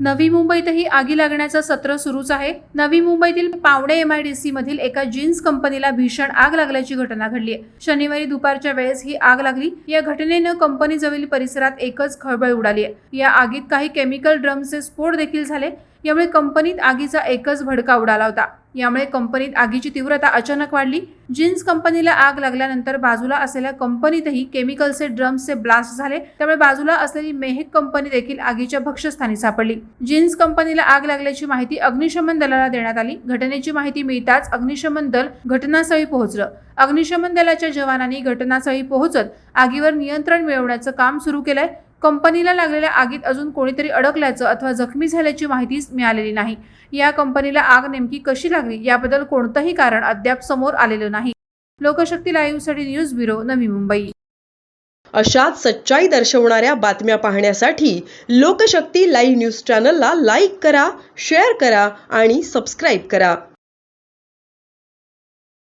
नवी मुंबईतही आगी लागण्याचं सत्र सुरूच आहे. नवी मुंबईतील पावणे एम आय डी सी मधील एका जीन्स कंपनीला भीषण आग लागल्याची घटना घडली आहे. शनिवारी दुपारच्या वेळेस ही आग लागली. या घटनेनं कंपनीजवळील परिसरात एकच खळबळ उडाली आहे. या आगीत काही केमिकल ड्रम्सचे स्फोट देखील झाले. यामुळे कंपनीत आगीचा एकच भडका उडाला होता. यामुळे कंपनीत आगीची तीव्रता अचानक वाढली. जीन्स कंपनीला आग लागल्यानंतर बाजूला असलेल्या कंपनीतही केमिकलचे ड्रम्सचे ब्लास्ट झाले. त्यामुळे बाजूला असलेली मेहक कंपनी देखील आगीच्या भक्ष्यस्थानी सापडली. जीन्स कंपनीला आग लागल्याची माहिती अग्निशमन दलाला देण्यात आली. घटनेची माहिती मिळताच अग्निशमन दल घटनास्थळी पोहोचलं. अग्निशमन दलाच्या जवानांनी घटनास्थळी पोहोचत आगीवर नियंत्रण मिळवण्याचं काम सुरू केलंय. कंपनीला लागलेल्या आगीत अजून कोणीतरी अडकल्याचं अथवा जखमी झाल्याची माहितीच मिळालेली नाही. या कंपनीला आग नेमकी कशी लागली याबद्दल कोणतंही कारण अद्याप समोर आलेलं नाही. लोकशक्ती लाईव्हसाठी न्यूज ब्युरो नवी मुंबई. अशाच सच्चाई दर्शवणाऱ्या बातम्या पाहण्यासाठी लोकशक्ती लाईव्ह न्यूज चॅनलला लाईक करा शेअर करा आणि सबस्क्राईब करा.